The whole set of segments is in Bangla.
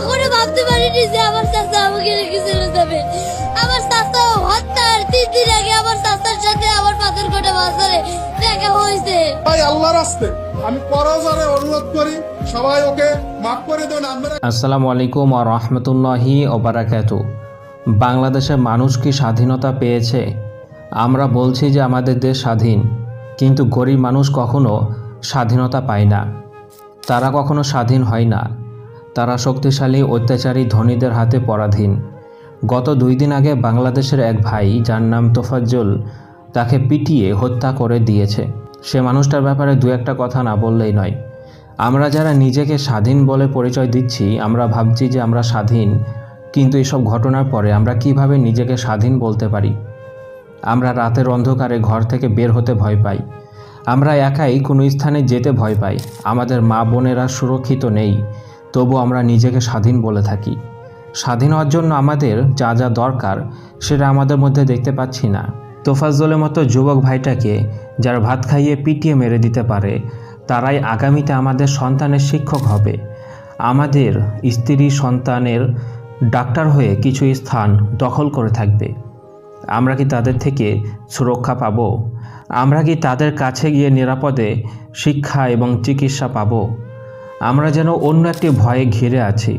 কখনো ভাবতে পারিনি যে আমার চাচা আমাকে রেখে চলে যাবে আমার চাচা হত্যার তিন দিন আগে আমার চাচার সাথে আমার পাথর কোটা বাজারে দেখা হয়েছে। তাই আল্লাহর রাস্তে আমি পরজরে অনুরোধ করি সবাই ওকে মাফ করে দেন আমরা আসসালামু আলাইকুম আ রহমতুল্লাহি ওবারাকাতু বাংলাদেশের মানুষ কি স্বাধীনতা পেয়েছে? আমরা বলছি যে আমাদের দেশ স্বাধীন কিন্তু গরিব মানুষ কখনো স্বাধীনতা পায় না। তারা কখনো স্বাধীন হয় না। তারা শক্তিশালী, অত্যাচারী, ধনীদের হাতে পরাধীন। গত দুই দিন আগে বাংলাদেশের এক ভাই, যার নাম তোফাজ্জল, তাকে পিটিয়ে হত্যা করে দিয়েছে। সে মানুষটার ব্যাপারে দু একটা কথা না বললেই নয়। আমরা যারা নিজেকে স্বাধীন বলে পরিচয় দিচ্ছি, আমরা ভাবছি যে আমরা স্বাধীন, কিন্তু এসব ঘটনার পরে আমরা কীভাবে নিজেকে স্বাধীন বলতে পারি? আমরা রাতের অন্ধকারে ঘর থেকে বের হতে ভয় পাই। আমরা একাই কোনো স্থানে যেতে ভয় পাই। আমাদের মা বোনেরা সুরক্ষিত নেই। তবু আমরা নিজেকে স্বাধীন বলে থাকি। স্বাধীন হওয়ার জন্য আমাদের যা যা দরকার, সেটা আমাদের মধ্যে দেখতে পাচ্ছি না। তোফাজ্জলের মতো যুবক ভাইটাকে, যার ভাত খাইয়ে পিটিয়ে মেরে দিতে পারে, তারাই আগামীতে আমাদের সন্তানের শিক্ষক হবে। আমাদের স্ত্রী সন্তানের ডাক্তার হয়ে কিছু স্থান দখল করে থাকবে। আমরা কি তাদের থেকে সুরক্ষা পাব? আমরা কি তাদের কাছে গিয়ে নিরাপদে শিক্ষা এবং চিকিৎসা পাব? আমরা যেন অন্য একটি ভয়ে ঘিরে আছি।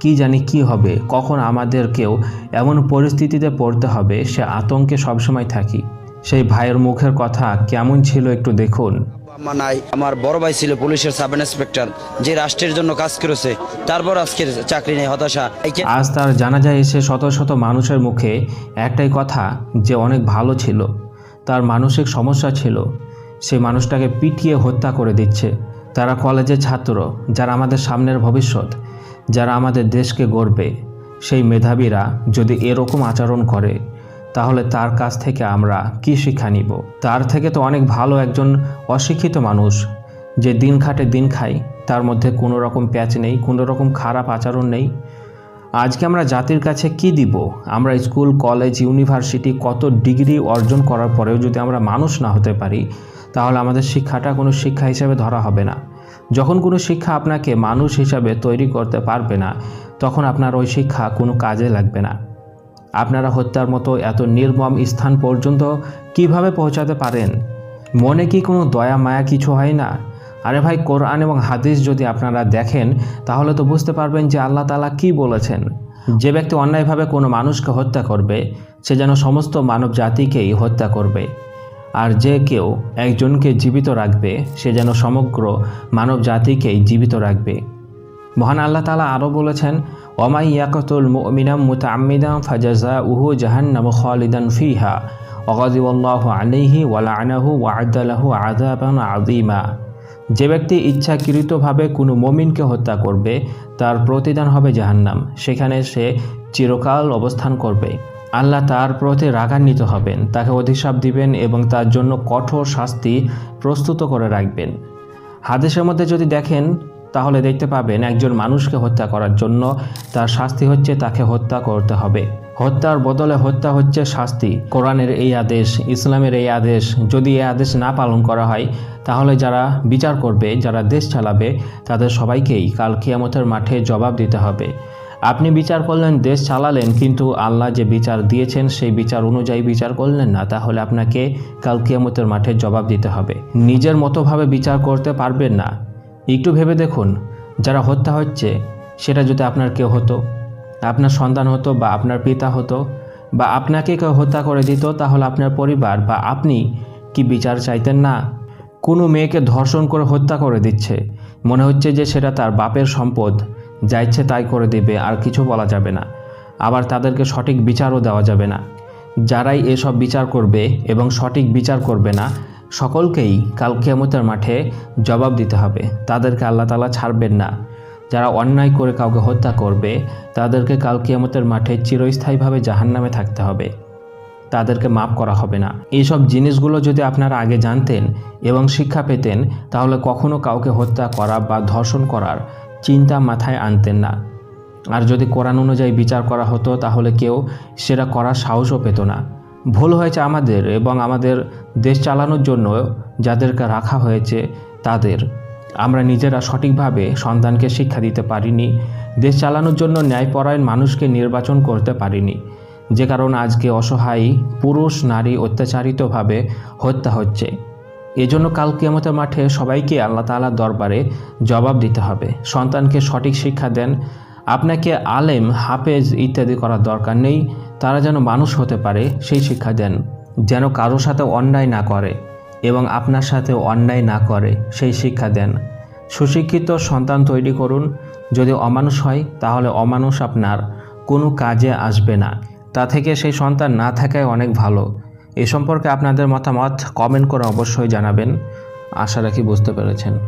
কি জানি কি হবে কখন আমাদেরকেও এমন পরিস্থিতিতে পড়তে হবে সে আতঙ্কে সবসময় থাকি। সেই ভাইয়ের মুখের কথা কেমন ছিল একটু দেখুন। আমার নাই আমার বড় ভাই ছিল পুলিশের সাব ইন্সপেক্টর যে রাষ্ট্রের জন্য কাজ করেছে তারপর আজকে চাকরি নেই হতাশা। আজ তার জানাজায় এসে শত শত মানুষের মুখে একটাই কথা যে অনেক ভালো ছিল। তার মানসিক সমস্যা ছিল। সে মানুষটাকে পিটিয়ে হত্যা করে দিচ্ছে। তারা কলেজের ছাত্র, যারা আমাদের সামনের ভবিষ্যৎ, যারা আমাদের দেশকে গড়বে। সেই মেধাবীরা যদি এরকম আচরণ করে, তাহলে তার কাছ থেকে আমরা কি শিক্ষা নিব? তার থেকে তো অনেক ভালো একজন অশিক্ষিত মানুষ, যে দিন খাটে দিন খায়, তার মধ্যে কোনো রকম প্যাচ নেই, কোনো রকম খারাপ আচরণ নেই। আজকে আমরা জাতির কাছে কি দিব? আমরা স্কুল, কলেজ, ইউনিভার্সিটি কত ডিগ্রি অর্জন করার পরেও যদি আমরা মানুষ না হতে পারি, তাহলে আমাদের শিক্ষাটা কোনো শিক্ষা হিসেবে ধরা হবে না। যখন কোনো শিক্ষা আপনাকে মানুষ হিসাবে তৈরি করতে পারবে না, তখন আপনার ওই শিক্ষা কোনো কাজে লাগবে না। আপনারা হত্যার মতো এত নির্মম স্থান পর্যন্ত কীভাবে পৌঁছাতে পারেন? মনে কি কোনো দয়া, মায়া কিছু হয় না? আরে ভাই, কোরআন এবং হাদিস যদি আপনারা দেখেন, তাহলে তো বুঝতে পারবেন যে আল্লাহ তালা কি বলেছেন। যে ব্যক্তি অন্যায়ভাবে কোনো মানুষকে হত্যা করবে, সে যেন সমস্ত মানব জাতিকেই হত্যা করবে। আর যে কেউ একজনকে জীবিত রাখবে, সে যেন সমগ্র মানব জাতিকেই জীবিত রাখবে। মহান আল্লাহ তালা আরও বলেছেন ওমাই ইয়াকতুল মুমিনাম মুতাআম্মিদাম ফাজাজা উহু জাহান্নাম খালিদান ফিহা। অগাদিউল্লাহ আলাইহি ওয়ালা আনাহু ওয়াদালাহু আযাবান আযীমা। যে ব্যক্তি ইচ্ছাকৃতভাবে কোনো মমিনকে হত্যা করবে, তার প্রতিদান হবে জাহান্নাম। সেখানে সে চিরকাল অবস্থান করবে। আল্লাহ তার প্রতি রাগান্বিত হবেন, তাকে অধিশাপ দিবেন এবং তার জন্য কঠোর শাস্তি প্রস্তুত করে রাখবেন। হাদিসের মধ্যে যদি দেখেন, তাহলে দেখতে পাবেন একজন মানুষকে হত্যা করার জন্য তার শাস্তি হচ্ছে তাকে হত্যা করতে হবে। হত্যার বদলে হত্যা হচ্ছে শাস্তি। কোরআনের এই আদেশ, ইসলামের এই আদেশ, যদি এই আদেশ না পালন করা হয়, তাহলে যারা বিচার করবে, যারা দেশ চালাবে, তাদের সবাইকেই কাল কিয়ামতের মাঠে জবাব দিতে হবে। আপনি বিচার করলেন, দেশ চালালেন, কিন্তু আল্লাহ যে বিচার দিয়েছেন, সেই বিচার অনুযায়ী বিচার করলেন না, তাহলে আপনাকে কাল কিয়ামতের মাঠে জবাব দিতে হবে। নিজের মতোভাবে বিচার করতে পারবেন না। একটু ভেবে দেখুন, যারা হত্যা হচ্ছে, সেটা যদি আপনার কেউ হতো আপনার সন্তান হতো বা আপনার পিতা হতো বা আপনাকে কেউ হত্যা করে দিত, তাহলে আপনার পরিবার বা আপনি কি বিচার চাইতেন না? কোনো মেয়েকে ধর্ষণ করে হত্যা করে দিচ্ছে। মনে হচ্ছে যে সেটা তার বাপের সম্পদ। যা ইচ্ছে তাই করে দিবে, আর কিছু বলা যাবে না। আবার তাদেরকে সঠিক বিচারও দেওয়া যাবে না। যারাই এসব বিচার করবে এবং সঠিক বিচার করবে না, সকলকেই কাল কিয়ামতের মাঠে জবাব দিতে হবে। তাদেরকে আল্লাহ তালা ছাড়বেন না। যারা অন্যায় করে কাউকে হত্যা করবে, তাদেরকে কাল কিয়ামতের মাঠে চিরস্থায়ীভাবে জাহান্নামে থাকতে হবে। তাদেরকে মাফ করা হবে না। এইসব জিনিসগুলো যদি আপনারা আগে জানতেন এবং শিক্ষা পেতেন, তাহলে কখনো কাউকে হত্যা করা বা ধর্ষণ করার চিন্তা মাথায় আনতেন না। আর যদি কোরআন অনুযায়ী বিচার করা হতো, তাহলে কেউ সেটা করার সাহসও পেত না। ভুল হয়েছে আমাদের এবং আমাদের দেশ চালানোর জন্য যাদেরকে রাখা হয়েছে, তাদের। আমরা নিজেরা সঠিকভাবে সন্তানকে শিক্ষা দিতে পারিনি, দেশ চালানোর জন্য ন্যায়পরায়ণ মানুষকে নির্বাচন করতে পারিনি, যে কারণে আজকে অসহায় পুরুষ, নারী অত্যাচারিতভাবে হত্যা হচ্ছে। এজন্য কাল কিয়ামতের মাঠে সবাইকে আল্লাহ তাআলার দরবারে জবাব দিতে হবে। সন্তানকে সঠিক শিক্ষা দেন। আপনাকে আলেম, হাফেজ ইত্যাদি করার দরকার নেই। তারা যেন মানুষ হতে পারে, সেই শিক্ষা দেন। যেন কারোর সাথে অন্যায় না করে। এবং আপনার সাথে অন্যায় না করে, সেই শিক্ষা দেন। সুশিক্ষিত সন্তান তৈরি করুন। যদি অমানুষ হয়, তাহলে অমানুষ আপনার। কোনো কাজে আসবে না। তা থেকে সেই সন্তান না থাকাই অনেক ভালো। এ সম্পর্কে আপনাদের মতামত কমেন্ট করে অবশ্যই জানাবেন। আশা রাখি বুঝতে পেরেছেন।